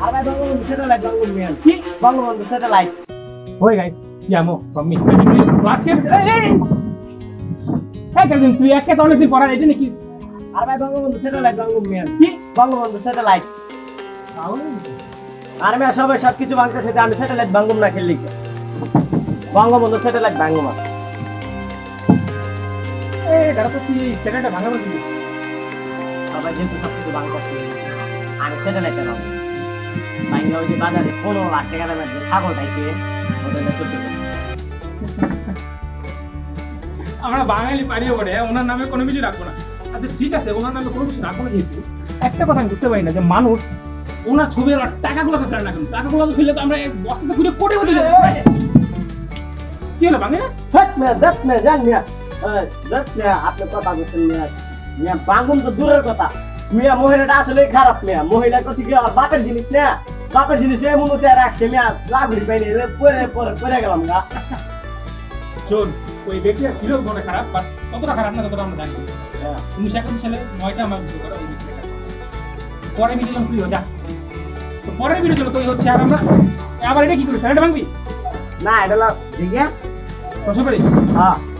আর Bangabandhu satellite কি satellite it. Hey, hey. Hey, Kevin, তুই একে তাহলে তুই পড়ার এটা নাকি আর ভাই বঙ্গবন্ধু স্যাটেলাইট স্যাটেলাইট আর আমি সবাই সব কিছু বাংলাদেশে আমি স্যাটেলাইট বাঙ্গুম না খেললি বঙ্গবন্ধু স্যাটেলাইট বাঙ্গুম দাঁড়া তো তুই চ্যানেলটা ভাঙা বলছিস যেহেতু সব কিছু বাংলাদেশে আমি স্যাটেলাইটে পাবো আমরা বাঙালি পারিও বটে ওনার নামে কোনো কিছু রাখব না। আচ্ছা ঠিক আছে ওনার নামে কোনো কিছু রাখব না যেহেতু। একটা কথা আমি বুঝতে পারি না যে মানুষ ওনার ছবি আর টাকাগুলোকে ফেলে না কেন? টাকাগুলোকে ফেলে তো আমরা বস্তাতে ঘুরে কোটে উঠে যাব কি হলো বাঙালি? হেট মিয়া, দেখ মিয়া, জান মিয়া। এই, দেখ আপনি কথা বলছেন। মিয়া, বাঙ্গুম তো দূরের কথা। মিয়া মহিলাটা আসলে খারাপ মিয়া। মহিলা তো ঠিক আর বাপের জিনিস না? বাপের জিনিস এই মুহূর্তে রাখছে মিয়া লাগুড়ি পাইনি পরে পরে পরে গেলাম গা। শোন ওই ব্যক্তিটা ছিল বড় খারাপ বাট কতটা খারাপ না ততটা আমরা জানি। হ্যাঁ। উনিশশো একাত্তর সালে নয়টা আমার ভিডিও করা। পরে ভিডিও যখন তুই যা। তো পরের ভিডিও চলো তুই হচ্ছে আর আমরা আবার এটা কি করবি স্যালাড ভাঙবি? না এটা ঠিক আছে হ্যাঁ।